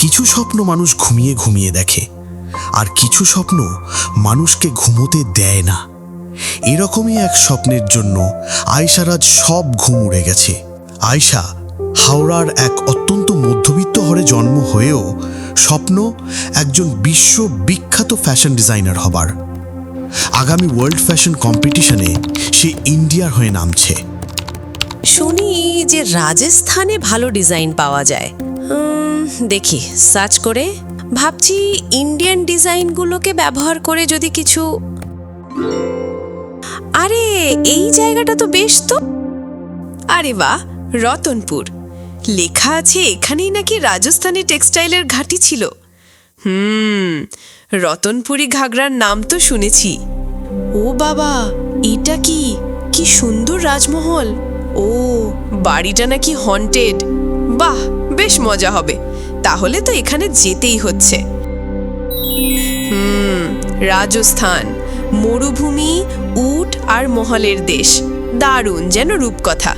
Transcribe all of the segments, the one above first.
কিছু স্বপ্ন মানুষ ঘুমিয়ে ঘুমিয়ে দেখে, আর কিছু স্বপ্ন মানুষকে ঘুমোতে দেয় না। এরকমই এক স্বপ্নের জন্য আয়সারাজ সব ঘুম উড়ে গেছে। আয়শা, হাওড়ার এক অত্যন্ত মধ্যবিত্ত হরে জন্ম হয়েও স্বপ্ন একজন বিশ্ব বিখ্যাত ফ্যাশন ডিজাইনার হবার। আগামী ওয়ার্ল্ড ফ্যাশন কম্পিটিশনে সে ইন্ডিয়ার হয়ে নামছে। শুনি যে রাজস্থানে ভালো ডিজাইন পাওয়া যায়। দেখি সার্চ করে। ভাবছি ইন্ডিয়ান ডিজাইনগুলোকে ব্যবহার করে যদি কিছু আরে, এই জায়গাটা তো বেশ তো। আরে বাহ, রতনপুর। লেখা আছে এখানেই নাকি রাজস্থানী টেক্সটাইলের ঘাঁটি ছিল। হুম, রতনপুরি ঘাগরার নাম তো শুনেছি। ও বাবা, এটা কি? কি সুন্দর রাজমহল। ও, বাড়িটা নাকি হন্টেড বাহ বেশ মজা হবে। তাহলে তো এখানে যেতেই হচ্ছে। হুম, রাজস্থান, মরুভূমি, উট আর মহলের দেশ। দারুণ যেন রূপকথা।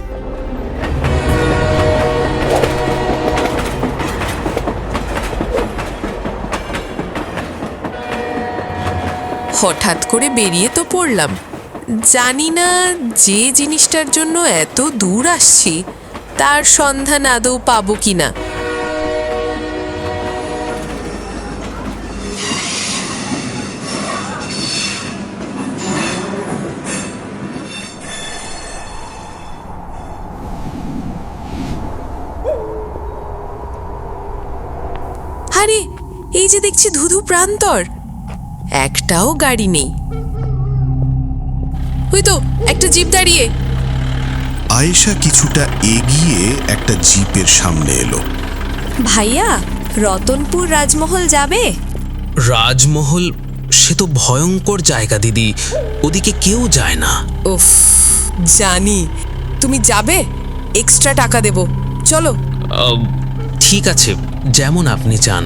হঠাৎ করে বেরিয়ে তো পড়লাম। জানি না যে জিনিসটার জন্য এত দূর আসছি। তার সন্ধান আদৌ পাবো কিনা? আরে, এই যে দেখছি ধুধু প্রান্তর। একটাও গাড়ি নেই। ওই তো, একটা জিপ দাঁড়িয়ে। আয়েশা কিছুটা এগিয়ে একটা জিপের সামনে এলো। ভাইয়া রতনপুর রাজমহল যাবে? রাজমহল? সে তো ভয়ঙ্কর জায়গা দিদি। ওদিকে কেউ যায় না। উফ জানি। তুমি যাবে? এক্সট্রা টাকা দেব। চলো। ঠিক আছে যেমন আপনি চান।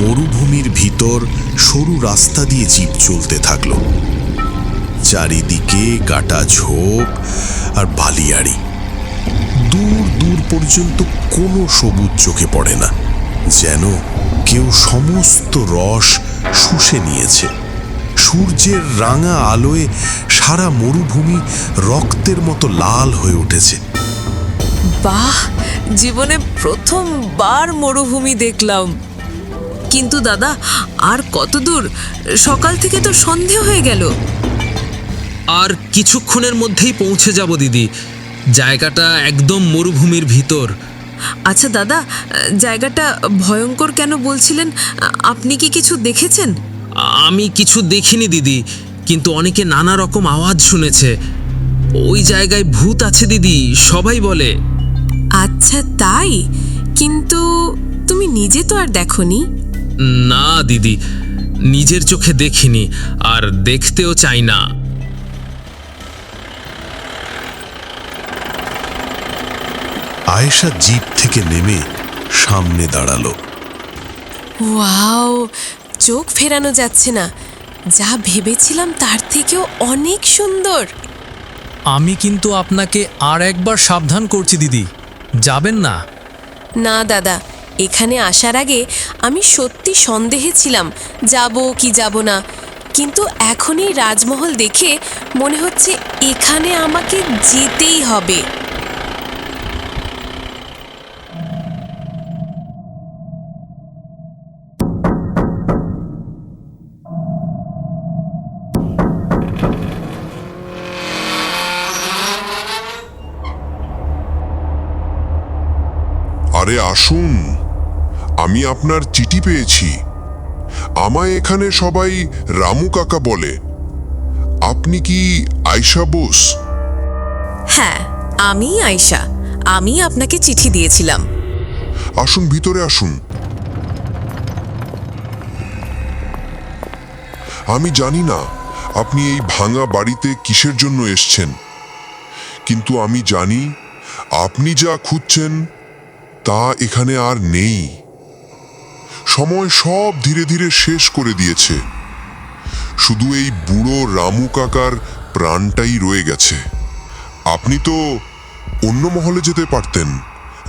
মরুভূমির ভিতর সরু রাস্তা দিয়ে জিপ চলতে থাকল। চারিদিকে কাটা ঝোপ আর বালিয়াড়ি। দূর দূর পর্যন্ত কোনো সবুজ চোখে পড়ে না, যেন কেউ সমস্ত রস শুষে নিয়েছে। সূর্যের রাঙা আলোয় সারা মরুভূমি রক্তের মতো লাল হয়ে উঠেছে। বাহ, জীবনে প্রথমবার মরুভূমি দেখলাম। কিন্তু দাদা আর কত দূর সকাল থেকে তো সন্ধে হয়ে গেল। আর কিছুক্ষণের মধ্যেই পৌঁছে যাব দিদি। জায়গাটা একদম মরুভূমির ভিতর। আচ্ছা দাদা জায়গাটা ভয়ঙ্কর কেন বলছিলেন? আপনি কি কিছু দেখেছেন? আমি কিছু দেখিনি দিদি কিন্তু অনেকে নানা রকম আওয়াজ শুনেছে। ওই জায়গায় ভূত আছে দিদি সবাই বলে। আচ্ছা তাই? কিন্তু তুমি নিজে তো আর দেখনি। না দিদি। নিজের চোখে দেখিনি আর দেখতেও চাই না। আয়েশা জিপ থেকে নেমে সামনে দাঁড়াল। ওয়াও চোখ ফেরানো যাচ্ছে না। যা ভেবেছিলাম তার থেকেও অনেক সুন্দর। আমি কিন্তু আপনাকে আর একবার সাবধান করছি দিদি। যাবেন না? না দাদা। এখানে আসার আগে আমি সত্যি সন্দেহে ছিলাম, যাব কি যাব না। কিন্তু এখনই রাজমহল দেখে মনে হচ্ছে এখানে আমাকে যেতেই হবে। আমি আপনার চিঠি পেয়েছি। আমায় এখানে সবাই রামু কাকা বলে। আপনি কি আয়শা বোস? হ্যাঁ আমি আয়শা। আমি আপনাকে চিঠি দিয়েছিলাম। আসুন ভিতরে আসুন। আমি জানি না আপনি এই ভাঙা বাড়িতে কিসের জন্য এসছেন। কিন্তু আমি জানি আপনি যা খুঁজছেন তা এখানে আর নেই। সময় সব ধীরে ধীরে শেষ করে দিয়েছে। শুধু এই বুড়ো রামু কাকার প্রাণটাই রয়ে গেছে। আপনি তো অন্য মহলে যেতে পারতেন।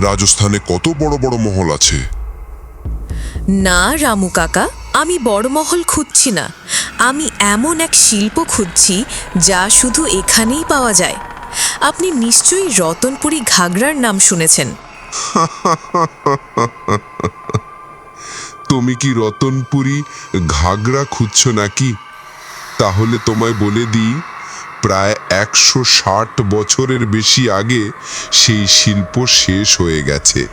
রাজস্থানে কত বড় বড় মহল আছে। না রামু কাকা আমি বড় মহল খুঁজছি না। আমি এমন এক শিল্প খুঁজছি যা শুধু এখানেই পাওয়া যায়। আপনি নিশ্চয়ই রতনপুরি ঘাগরার নাম শুনেছেন। তুমি কি রতনপুরি ঘাগরা খুঁজছো নাকি? তাহলে তোমায় বলে দিই, প্রায় একশো ষাট বছরের বেশি আগে সেই শিল্প শেষ হয়ে গেছে।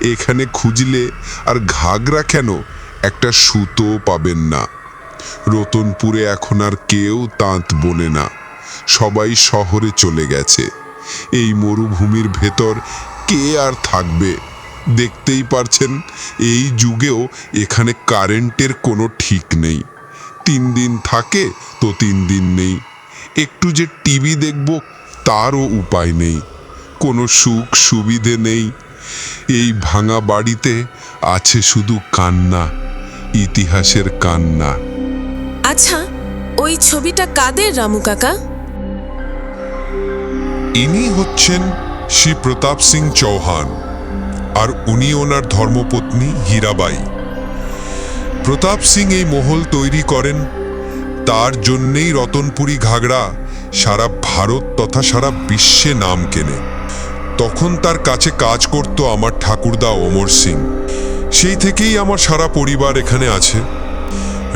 এখানে খুঁজলে আর ঘাগরা কেন একটা সুতো পাবেন না? রতনপুরে এখন আর কেউ তাঁত বোনে না। সবাই শহরে চলে গেছে। এই মরুভূমির ভেতর কে আর থাকবে? দেখতেই পারছেন এই যুগেও এখানে কারেন্টের কোনো ঠিক নেই। তিন দিন থাকে তো তিন দিন নেই। একটু যে টিভি দেখব তারও উপায় নেই। কোনো সুখ সুবিধে নেই। এই ভাঙা বাড়িতে আছে শুধু কান্না ইতিহাসের কান্না। আচ্ছা ওই ছবিটা কাদের রামু কাকা? ইনি হচ্ছেন শ্রী প্রতাপ সিং চৌহান। আর উনি ওনার ধর্মপত্নী হীরাবাই। প্রতাপ সিং এই মহল তৈরি করেন, তার জন্যেই রতনপুরী ঘাগড়া সারা ভারত তথা সারা বিশ্বে নাম কেনে। তখন তার কাছে কাজ করত আমার ঠাকুরদা অমর সিং। সেই থেকেই আমার সারা পরিবার এখানে আছে।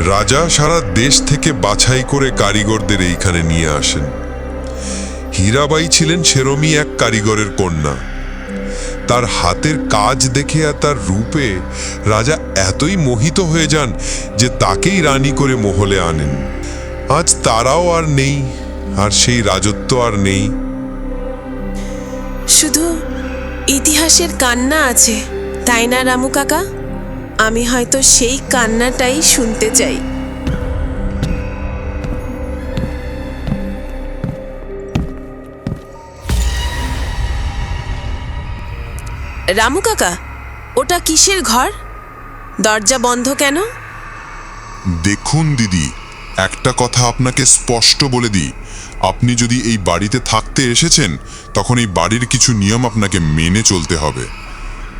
রাজা সারা দেশ থেকে বাছাই করে কারিগরদের এইখানে নিয়ে আসেন। হীরাবাই ছিলেন সেরমই এক কারিগরের কন্যা। তার হাতের কাজ দেখে আর তার রূপে রাজা এতই মোহিত হয়ে যান যে তাকেই রানী করে মহলে আনেন। আজ তারাও আর নেই, আর সেই রাজত্ব আর নেই। শুধু ইতিহাসের কান্না আছে, তাই না রামু কাকা? আমি হয়তো সেই কান্নাটাই শুনতে চাই। রামু কাকা, ওটা কিসের ঘর? দরজা বন্ধ কেন? দেখুন দিদি, একটা কথা আপনাকে স্পষ্ট বলে দিই। আপনি যদি এই বাড়িতে থাকতে এসেছেন, তখন এই বাড়ির কিছু নিয়ম আপনাকে মেনে চলতে হবে।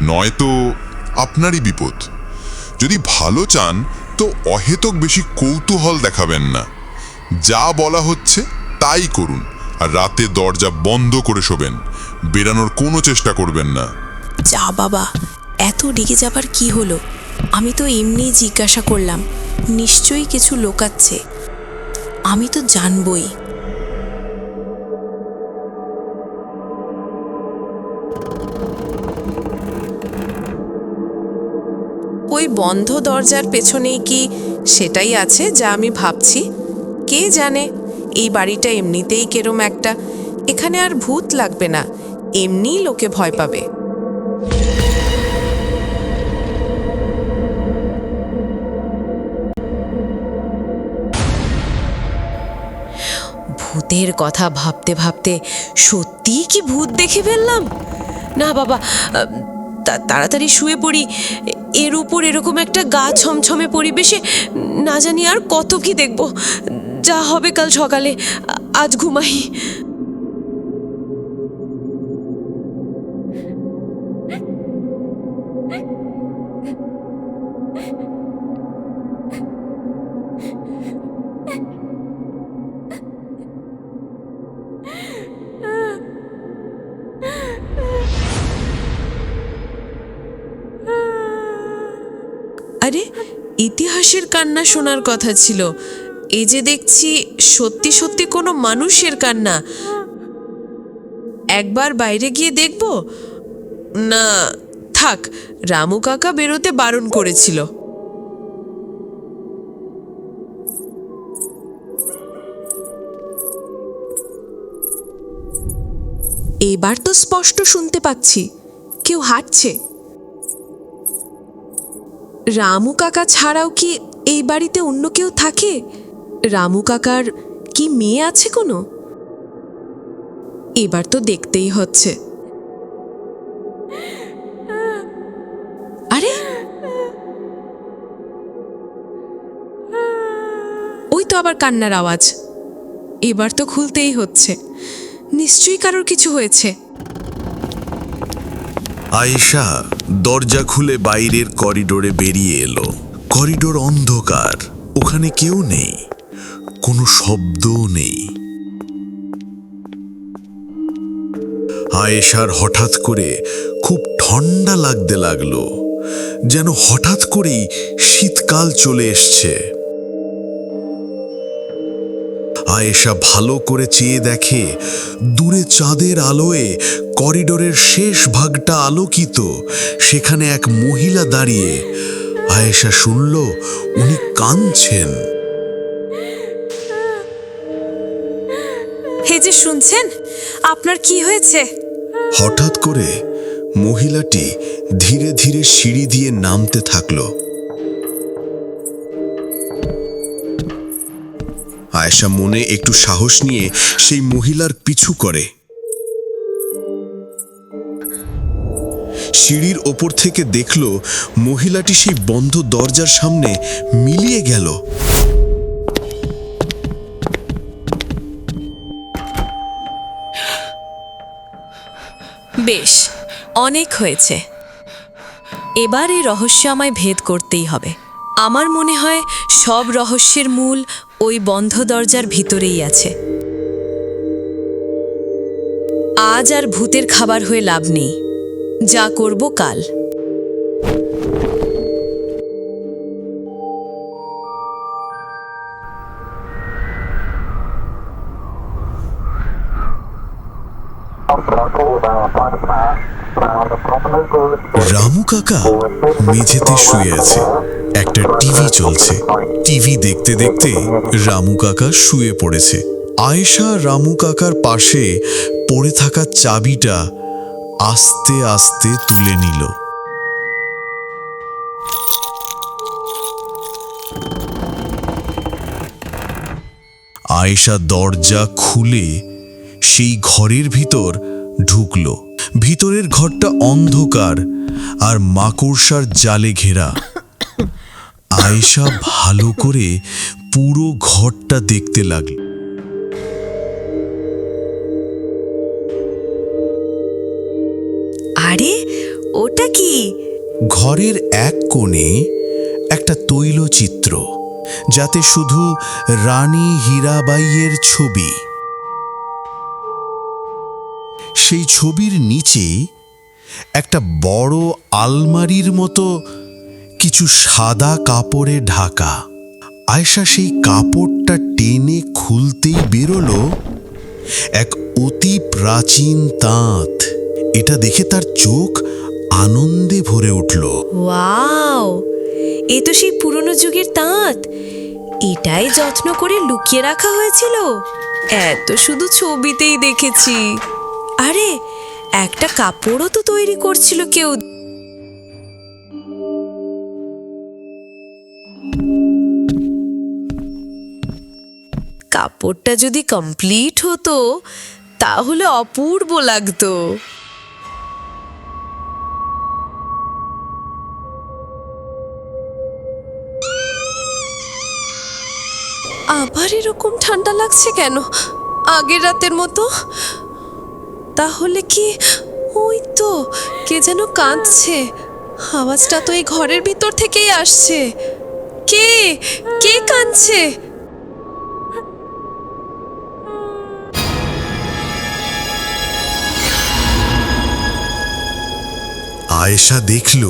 নয়তো আপনারই বিপদ। যদি ভালো চান, তো অহেতক বেশি কৌতূহল দেখাবেন না। যা বলা হচ্ছে, তাই করুন। আর রাতে দরজা বন্ধ করে শোবেন। বেরানোর কোনো চেষ্টা করবেন না। যা বাবা, এত রেগে যাবার কি হলো? আমি তো এমনিই জিজ্ঞাসা করলাম, নিশ্চয়ই কিছু লোকাচ্ছে। আমি তো জানবই। ওই বন্ধ দরজার পেছনেই কি সেটাই আছে যা আমি ভাবছি? কে জানে? এই বাড়িটা এমনিতেই কেরম একটা, এখানে আর ভূত লাগবে না, এমনিই লোকে ভয় পাবে। ভূতের কথা ভাবতে ভাবতে সত্যিই কি ভূত দেখে ফেললাম? না বাবা তাড়াতাড়ি শুয়ে পড়ি। এর উপর এরকম একটা গা ছমছমে পরিবেশে না জানি আর কত কি দেখব। যা হবে কাল সকালে আজ ঘুমাই। ইতিহাসের কান্না শোনার কথা ছিল। এই যে দেখছি, সত্যি সত্যি কোনো মানুষের কান্না। একবার বাইরে গিয়ে দেখব? না, থাক, রামু কাকা বেরোতে বারণ করেছিল। এবার তো স্পষ্ট শুনতে পাচ্ছি। কেউ হাঁটছে। রামু কাকা ছাড়াও কি এই বাড়িতে অন্য কেউ থাকে? রামু কাকার কি মেয়ে আছে কোনো? এবার তো দেখতেই হচ্ছে। আরে! ওই তো আবার কান্নার আওয়াজ। এবার তো খুলতেই হচ্ছে। নিশ্চয়ই কারোর কিছু হয়েছে। আয়েশা দরজা খুলে বাইরের করিডোরে বেরিয়ে এলো। করিডোর অন্ধকার, ওখানে কেউ নেই, কোনো শব্দও নেই। আয়েশার হঠাৎ করে খুব ঠান্ডা লাগতে লাগল, যেন হঠাৎ করেই শীতকাল চলে এসছে। আয়েশা ভালো করে চেয়ে দেখে দূরে চাঁদের আলোয় করিডোরের শেষ ভাগটা আলোকিত সেখানে এক মহিলা দাঁড়িয়ে। আয়েশা শুনল উনি কাঁদছেন। হে যে শুনছেন আপনার কি হয়েছে? হঠাৎ করে মহিলাটি ধীরে ধীরে সিঁড়ি দিয়ে নামতে থাকল। আয়েশা মনে একটু সাহস নিয়ে সেই মহিলার পিছু করে। সিঁড়ির ওপর থেকে দেখল মহিলাটি সেই বন্ধ দরজার সামনে মিলিয়ে গেল। বেশ, অনেক হয়েছে। এবার এই রহস্য আমায় ভেদ করতেই হবে। আমার মনে হয় সব রহস্যের মূল ওই বন্ধ দরজার ভিতরেই আছে। আজ আর ভূতের খাবার হয়ে লাভ নেই। যা করব কাল। রামু কাকা, মেঝেতে শুয়ে আছে। একটা টিভি চলছে। টিভি দেখতে দেখতে রামু কাকা শুয়ে পড়েছে। আয়েশা রামু কাকার পাশে পড়ে থাকা চাবিটা আস্তে আস্তে তুলে নিল। আয়েশা দরজা খুলে সেই ঘরের ভিতর ঢুকলো। ভিতরের ঘরটা অন্ধকার আর মাকড়সার জালে ঘেরা। আয়েশা ভালো করে পুরো ঘরটা দেখতে লাগল। আরে ওটা কি? ঘরের এক কোণে একটা তৈলচিত্র যাতে শুধু রানী হীরাবাইয়ের ছবি। সেই ছবির নিচে একটা বড় আলমারির মতো কিছু সাদা কাপড়ে ঢাকা। আয়সা সেই কাপড়টা টেনে খুলতেই বেরোলো এক অতি প্রাচীন তাঁত। এটা দেখে তার চোখ আনন্দে ভরে উঠল। ওয়াও! এ তো সেই পুরনো যুগের তাঁত। এটাই যত্ন করে লুকিয়ে রাখা হয়েছিল। এত শুধু ছবিতেই দেখেছি। আরে, একটা কাপড়ও তো তৈরি করছিল কেউ কাপড়টা যদি কমপ্লিট হতো, তাহলে অপূর্ব লাগতো। আবার এরকম ঠান্ডা লাগছে কেন? আগের রাতের মতো? তাহলে কি ওই তো, কে যেন কাঁদছে। আওয়াজটা তো এই ঘরের ভিতর থেকেই আসছে। কে? কে কাঁদছে? আয়েশা দেখল,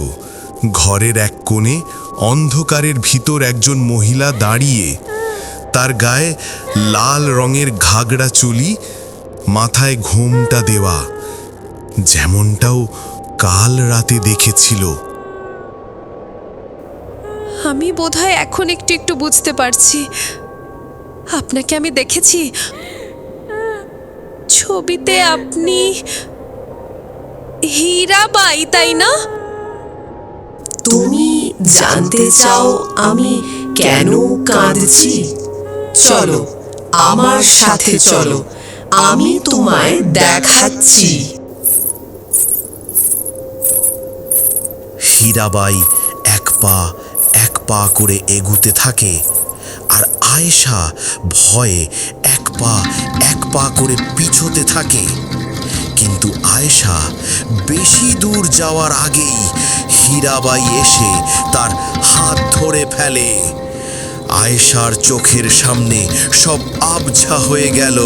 ঘরের এক কোণে অন্ধকারের ভিতর একজন মহিলা দাঁড়িয়ে। তার গায়ে লাল রঙের ঘাগড়া চুলি, মাথায় ঘুমটা দেওয়া, যেমনটাও কাল রাতে দেখেছিল। আমি বোধহয় এখন একটু একটু বুঝতে পারছি। আপনাকে আমি দেখেছি। ছবিতে আপনি হীরাবাই তাই না? তুমি জানতে চাও আমি কেন কাঁদছি? চলো, আমার সাথে চলো, আমি তোমায় দেখাচ্ছি। হীরাবাই এক পা এক পা করে এগুতে থাকে, আর আয়েশা ভয়ে এক পা এক পা করে পিছোতে থাকে। কিন্তু আয়েশা বেশি দূর যাওয়ার আগেই হীরাবাই এসে তার হাত ধরে ফেলে। আয়েশার চোখের সামনে সব আবঝা হয়ে গেল।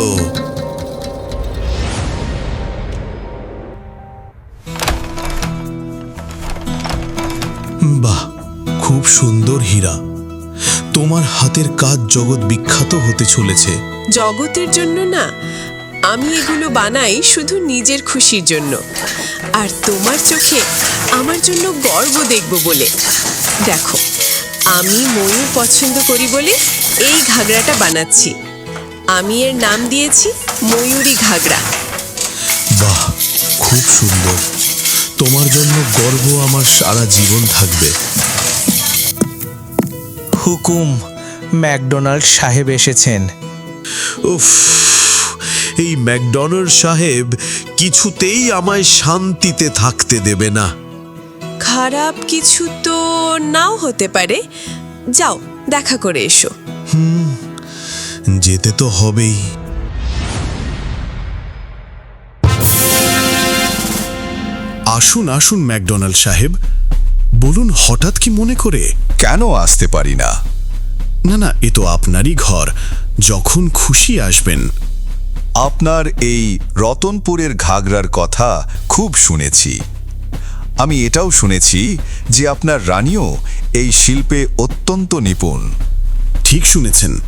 বাহ, খুব সুন্দর হীরা। তোমার হাতের কাজ জগৎ বিখ্যাত হতে চলেছে। জগতের জন্য না আমি এগুলো বানাই শুধু নিজের খুশির জন্য। আর তোমার চোখে আমার জন্য গর্ব দেখব বলে। দেখো আমি ময়ূর পছন্দ করি বলে এই ঘাগরাটা বানাচ্ছি। আমি এর নাম দিয়েছি ময়ূরী ঘাগরা বাহ খুব সুন্দর। তোমার জন্য গর্ব আমার সারা জীবন থাকবে। হুকুম ম্যাকডোনাল্ড সাহেব এসেছেন। উফ এই ম্যাকডোনাল্ড সাহেব কিছুতেই আমায় শান্তিতে থাকতে দেবে না। খারাপ কিছু তো নাও হতে পারে। যাও দেখা করে এসো। হুম যেতে তো হবেই। আসুন আসুন ম্যাকডোনাল্ড সাহেব। বলুন হঠাৎ কি মনে করে? কেন আসতে পারি না? না না এ তো আপনারই ঘর। যখন খুশি আসবেন। আপনার এই রতনপুরের ঘাগরার কথা খুব শুনেছি। আমি এটাও শুনেছি যে আপনার রানীও এই শিল্পে অত্যন্ত নিপুণ। ঠিক শুনেছেন।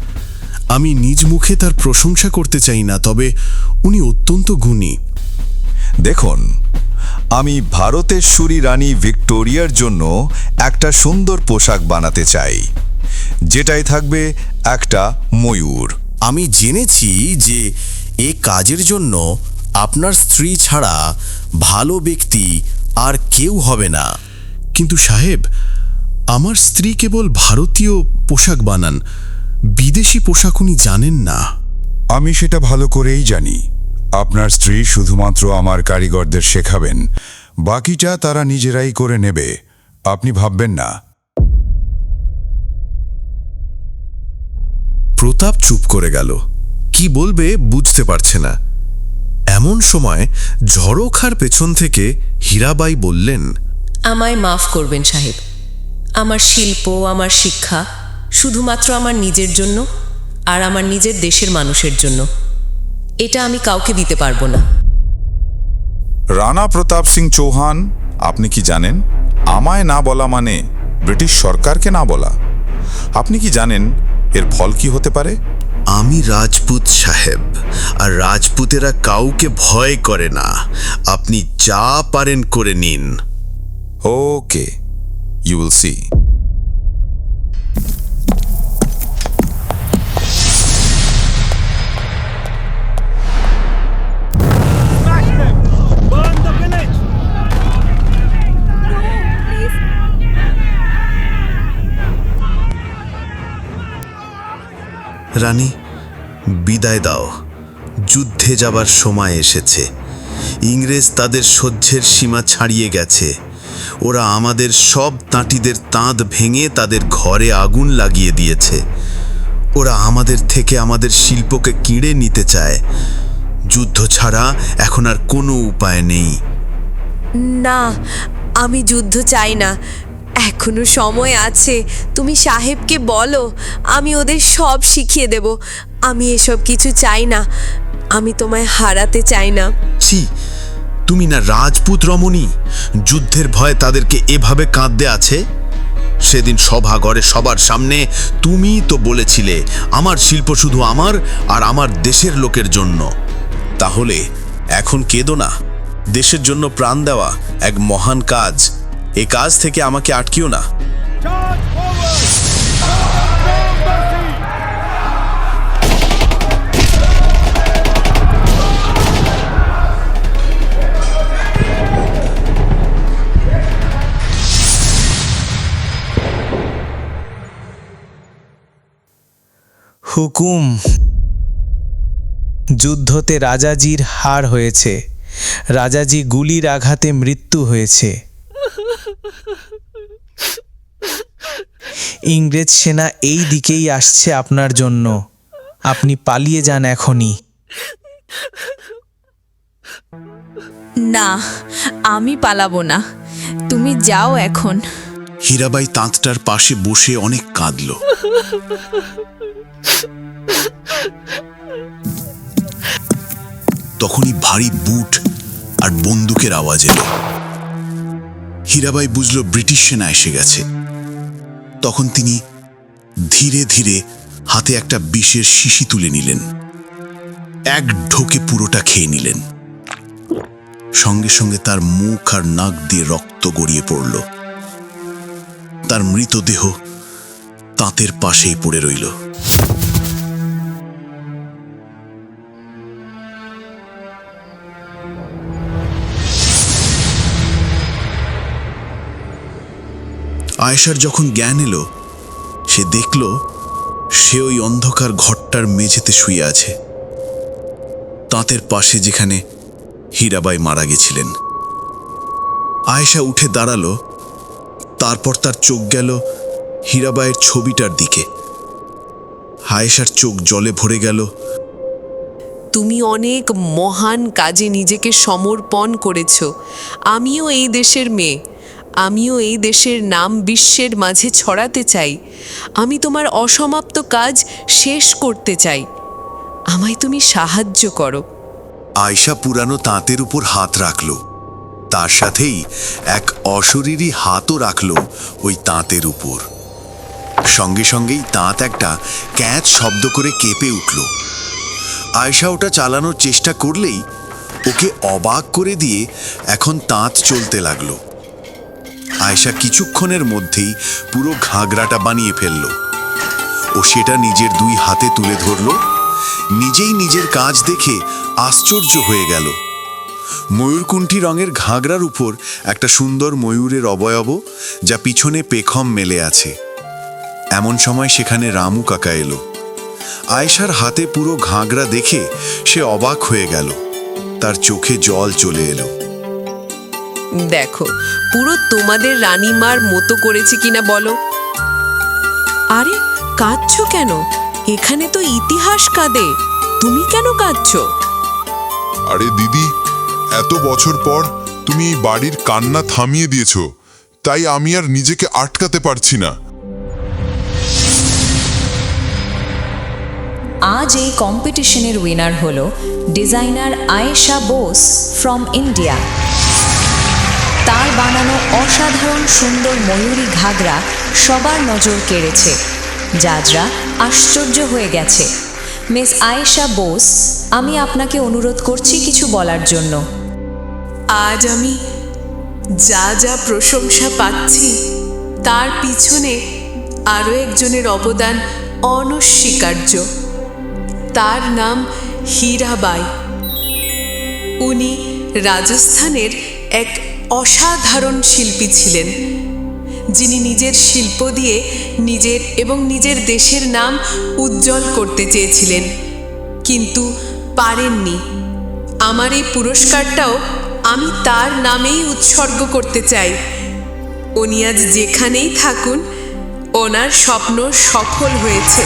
আমি নিজ মুখে তার প্রশংসা করতে চাই না তবে উনি অত্যন্ত গুণী। দেখুন আমি ভারতের ভারতেশ্বরী রানী ভিক্টোরিয়ার জন্য একটা সুন্দর পোশাক বানাতে চাই। যেটাই থাকবে একটা ময়ূর। আমি জেনেছি যে এ কাজের জন্য আপনার স্ত্রী ছাড়া ভালো ব্যক্তি আর কেউ হবে না। কিন্তু সাহেব আমার স্ত্রী কেবল ভারতীয় পোশাক বানান বিদেশি পোশাক উনি জানেন না। আমি সেটা ভালো করেই জানি। আপনার স্ত্রী শুধুমাত্র আমার কারিগরদের শেখাবেন বাকিটা তারা নিজেরাই করে নেবে আপনি ভাববেন না। প্রতাপ চুপ করে গেল। কি বলবে বুঝতে পারছে না। এমন সময় ঝড়োখার পেছন থেকে হীরাবাই বললেন আমায় মাফ করবেন সাহেব। আমার শিল্প আমার শিক্ষা শুধুমাত্র আমার নিজের জন্য আর আমার নিজের দেশের মানুষের জন্য। এটা আমি কাউকে দিতে পারব না। রানা প্রতাপ সিং চৌহান আপনি কি জানেন? আমায় না বলা মানে ব্রিটিশ সরকারকে না বলা। আপনি কি জানেন এর ফল কি হতে পারে? আমি রাজপুত সাহেব, আর রাজপুতেরা কাউকে ভয় করে না। আপনি যা পারেন করে নিন। ওকে ইউ উইল সি রানী, বিদায় দাও। যুদ্ধে যাবার সময় এসেছে। ইংরেজ তাদের সহ্যের সীমা ছাড়িয়ে গেছে। ওরা আমাদের সব তাঁটিদের তাঁত ভেঙে তাদের ঘরে আগুন লাগিয়ে দিয়েছে। ওরা আমাদের থেকে আমাদের শিল্পকে কিড়ে নিতে চায়। যুদ্ধ ছাড়া এখন আর কোনো উপায় নেই। না, আমি যুদ্ধ চাই না। এখনও সময় আছে। তুমি সাহেবকে বলো, আমি ওদের সব শিখিয়ে দেব। আমি এসব কিছু চাই না। আমি তোমায় হারাতে চাই না। ছি, তুমি না রাজপুত রমণী? যুদ্ধের ভয়ে তাদেরকে এভাবে কাঁদতে আছে? সেদিন সভাঘরে সবার সামনে তুমিই তো বলেছিলে, আমার শিল্প শুধু আমার আর আমার দেশের লোকের জন্য। তাহলে এখন কেঁদো না। দেশের জন্য প্রাণ দেওয়া এক মহান কাজ। এ কাজ থেকে আমাকে আটকিও না। হুকুম। যুদ্ধতে রাজাজির হার হয়েছে। রাজাজি গুলির আঘাতে মৃত্যু হয়েছে। ইংরেজ সেনা এই দিকেই আসছে আপনার জন্য। আপনি পালিয়ে যান এখনই। না আমি পালাবো না। তুমি যাও এখন। হীরাবাই তাঁতটার পাশে বসে অনেক কাঁদল। তখনই ভারী বুট আর বন্দুকের আওয়াজ এলো। হীরাবাই বুঝল ব্রিটিশ সেনা এসে গেছে। তখন তিনি ধীরে ধীরে হাতে একটা বিষের শিশি তুলে নিলেন। এক ঢোকে পুরোটা খেয়ে নিলেন। সঙ্গে সঙ্গে তার মুখ আর নাক দিয়ে রক্ত গড়িয়ে পড়ল। তার মৃতদেহ তাঁতের পাশেই পড়ে রইল। আয়েশার যখন জ্ঞান এলো, সে দেখল সে ওই অন্ধকার ঘরটার মেঝেতে শুয়ে আছে। তাঁতের পাশে যেখানে হীরাবাই মারা গেছিলেন। আয়েশা উঠে দাঁড়াল, তারপর তার চোখ গেল হীরাবাইয়ের ছবিটার দিকে। আয়েশার চোখ জলে ভরে গেল। তুমি অনেক মহান কাজে নিজেকে সমর্পণ করেছ। আমিও এই দেশের মেয়ে। আমিও এই দেশের নাম বিশ্বের মাঝে ছড়াতে চাই। আমি তোমার অসমাপ্ত কাজ শেষ করতে চাই। আমায় তুমি সাহায্য করো। আয়শা পুরানো তাঁতের উপর হাত রাখল। তার সাথেই এক অশরীরী হাতও রাখল ওই তাঁতের উপর। সঙ্গে সঙ্গেই তাঁত একটা ক্যাঁচ শব্দ করে কেঁপে উঠল। আয়শা ওটা চালানোর চেষ্টা করলেই ওকে অবাক করে দিয়ে এখন তাঁত চলতে লাগল। আয়শা কিছুক্ষণের মধ্যেই পুরো ঘাগরাটা বানিয়ে ফেলল। ও সেটা নিজের দুই হাতে তুলে ধরল। নিজেই নিজের কাজ দেখে আশ্চর্য হয়ে গেল। ময়ূরকুণ্ঠী রঙের ঘাগরার উপর একটা সুন্দর ময়ূরের অবয়ব যা পিছনে পেখম মেলে আছে। এমন সময় সেখানে রামু কাকা এলো। আয়েশার হাতে পুরো ঘাগরা দেখে সে অবাক হয়ে গেল। তার চোখে জল চলে এলো। দেখো পুরো তোমাদের রানীমার মতো করেছে কিনা বলো। আরে কাঁদছো কেন? এখানে তো ইতিহাস কাঁদে। তুমি কেন কাঁদছ? আরে দিদি এত বছর পর তুমি এই বাড়ির কান্না থামিয়ে দিয়েছ তাই আমি আর নিজেকে আটকাতে পারছি না। আজ এই কম্পিটিশনের উইনার হলো designer Ayesha Bose from India তার বানানো অসাধারণ সুন্দর ময়ূরী ঘাগরা সবার নজর কেড়েছে। জাজরা আশ্চর্য হয়ে গেছে। মিস আয়েশা বোস, আমি আপনাকে অনুরোধ করছি কিছু বলার জন্য। আজ আমি যা যা প্রশংসা পাচ্ছি, তার পিছনে আরও একজনের অবদান অনস্বীকার্য। তার নাম হীরাবাই। উনি রাজস্থানের এক অসাধারণ শিল্পী ছিলেন, যিনি নিজের শিল্প দিয়ে নিজের এবং নিজের দেশের নাম উজ্জ্বল করতে চেয়েছিলেন। কিন্তু পারেননি। আমার এই পুরস্কারটাও আমি তার নামেই উৎসর্গ করতে চাই। উনি আজ যেখানেই থাকুন, ওনার স্বপ্ন সফল হয়েছে।